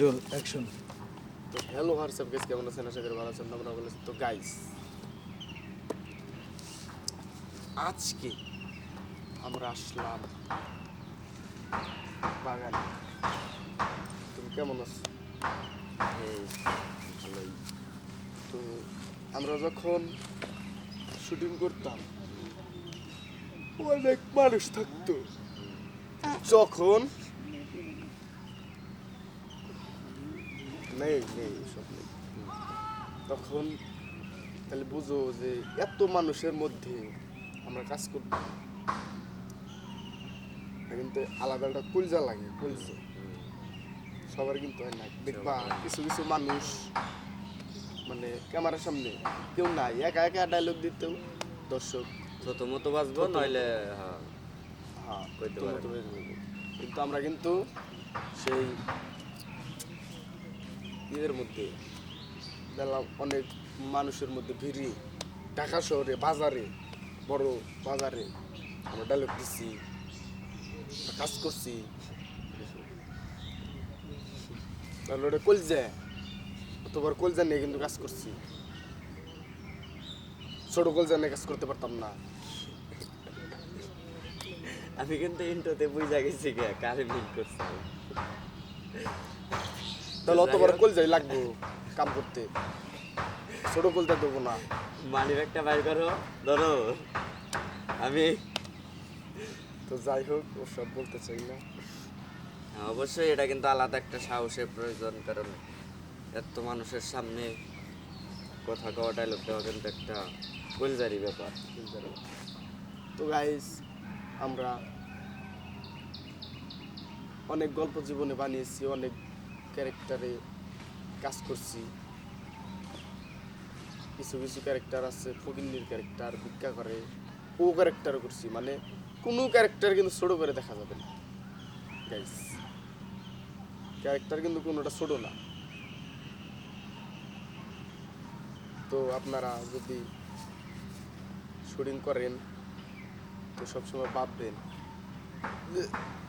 Role action তো hello WhatsApp guys কেমন আছেন? আশা করি ভালো আছেন। আমরা ভালো তো গাইস আজকে আমরা আসলাম বাগানে। তুমি কেমন আছো? ভালোই। তো আমরা যখন শুটিং করতাম অনেক মানুষ থাকতো। যখন নেই নেই সব নেই। তখন তাহলে বুঝো যে এত মানুষের মধ্যে আমরা কাজ করতাম কিন্তু আলাদা একটা কুলজা লাগে কুলজা। সবার কিন্তু হয় না। দেখবা কিছু কিছু মানুষ মানে ক্যামেরার সামনে কেউ নাই একা একা ডায়লগ দিতেও দর্শক ছোট মতো বাঁচবো নইলে হ্যাঁ হ্যাঁ। কিন্তু আমরা কিন্তু সেই ঈদের মধ্যে দেখলাম অনেক মানুষের মধ্যে ভিড়ি। ঢাকা শহরে, বাজারে, বড় বাজারে আমরা ডায়লগ দিচ্ছি কাজ করছি। তাহলে ওটা কলজা, অতবার কলজা নিয়ে কিন্তু কাজ করছি। ছোট কলজা নিয়ে কাজ করতে পারতাম না। আমি কিন্তু ইন্টোতে বুঝা গেছি কারে মিল করছি। তাহলে অতবার কলজাই লাগবো কাম করতে। ছোট কলজা দেবো না। মানি ব্যাগটা বাইর করো ধরো। আমি তো যাই হোক ওসব বলতে চাই না। হ্যাঁ, অবশ্যই এটা কিন্তু আলাদা একটা সাহসের প্রয়োজন কারণ এত মানুষের সামনে কথা কওয়া ডায়লগ দেওয়া কিন্তু একটা গুলজারি ব্যাপার। তো গাইস আমরা অনেক গল্প জীবনে বানিয়েছি অনেক ক্যারেক্টারে কাজ করছি। কিছু কিছু ক্যারেক্টার আছে, ফকিন্নির ক্যারেক্টার ভিক্ষা করে, ও ক্যারেক্টারও করছি। মানে কোনো ক্যারেক্টার কিন্তু ছোট করে দেখা যাবে না। গাইস ক্যারেক্টার কিন্তু কোনোটা ছোট না। তো আপনারা যদি শুটিং করেন, তো সবসময় ভাববেন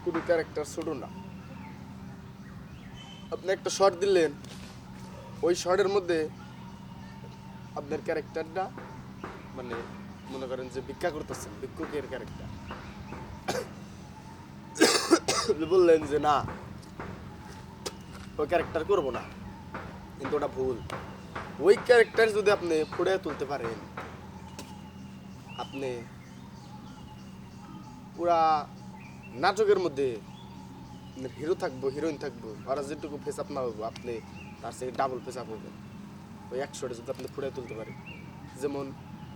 কোনো ক্যারেক্টার ছোট না। আপনি একটা শর্ট দিলেন, ওই শর্টের মধ্যে আপনার ক্যারেক্টারটা মানে মনে করেন যে ভিক্ষা করতেছেন, ভিক্ষুকের ক্যারেক্টার বললেন যে না, ওই ক্যারেক্টার করব না, কিন্তু ওটা ভুল। ওই ক্যারেক্টার যদি আপনি ফুড়ে তুলতে পারেন, আপনি পুরা নাটকের মধ্যে হিরো থাকব হিরোইন থাকব ওরা যেটুকু ফেস আপ না হব, আপনি তার থেকে ডাবল ফেস আপ হবেন। ওই একশোটা যদি আপনি ফুটে তুলতে পারেন। যেমন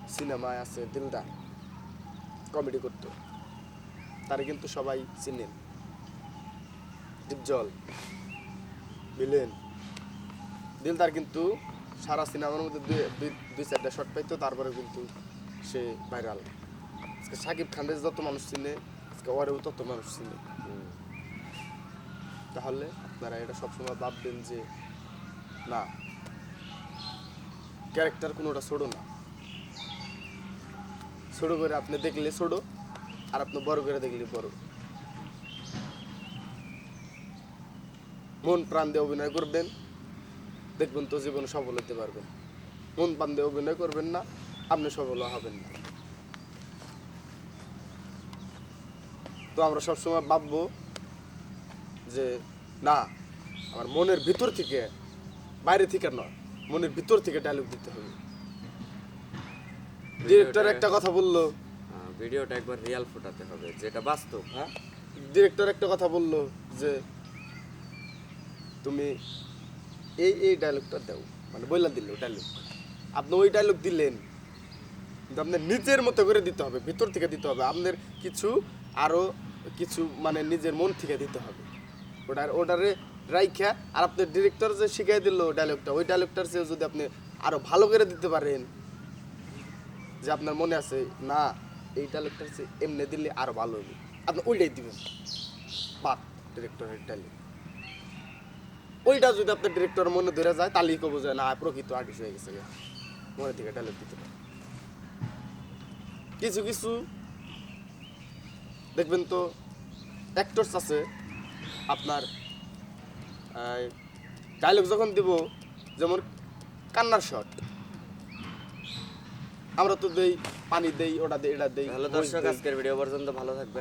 সিনেমায় আছে দিলদার কমেডি করতো। তারে কিন্তু সবাই চিনেন। ডিপজল বিলেন দিলদার কিন্তু সারা সিনেমার মধ্যে দুই, দুই- চারটা শট পাইতো, তারপরে কিন্তু সে ভাইরাল আজকে সাকিব খানের যত মানুষ চিনে, আজকে ওরেও তত মানুষ চিনে। তাহলে আপনারা এটা সবসময় ভাববেন যে, না ক্যারেক্টার কোনোটা ছোট না। ছোট করে আপনি দেখলে ছোট, আর আপনি বড় করে দেখলে বড়। মন প্রাণ দিয়ে অভিনয় করবেন, দেখবেন তো জীবনে সফল হতে পারবেন। মন প্রাণ দিয়ে অভিনয় করবেন না, আপনি সফল হবেন না। তো আমরা সবসময় ভাববো যে না আমার মনের ভিতর থেকে বাইরে থেকে নয় মনের ভিতর থেকে ডায়লগ দিতে হবে। ডিরেক্টর একটা কথা বলল। হ্যাঁ, ভিডিওটা একবার রিয়াল ফোটাতে হবে যেটা বাস্তব হ্যাঁ? ডিরেক্টর একটা কথা বলল যে তুমি এই এই ডায়লগটা দাও। মানে বইলা দিল ডায়লগ আপনি ওই ডায়লগ দিলেন কিন্তু আপনার নিজের মতো করে দিতে হবে ভিতর থেকে দিতে হবে। আপনার কিছু আরও কিছু মানে নিজের মন থেকে দিতে হবে। ওটার, ওটারে রাইখা আর আপনার ডিরেক্টর যে শিখাই দিল ডায়লগটা ওই ডায়লগটার চেয়ে যদি আপনি আরও ভালো করে দিতে পারেন, যে আপনার মনে আছে, না, এই ডায়লগটার চেয়ে এমনি দিলে আরও ভালো হবে আপনি ওইটাই দিবেন। বাদ ডিরেক্টরের ডায়লগ ওইটা যদি আপনার ডিরেক্টর মনে ধরে যায়, তাহলেই কবো যে, না, প্রকৃত আর্টিস্ট হয়ে গেছে মনে থেকে ডায়লগ দিতে পারে। কিছু কিছু, দেখবেন তো অ্যাক্টরস আছে আপনার ডায়লগ যখন দিব যেমন কান্নার শট। আমরা তো দেই পানি দেই ওটা দেই এটা দেই ভালো দর্শক আজকের ভিডিও পর্যন্ত ভালো থাকবেন।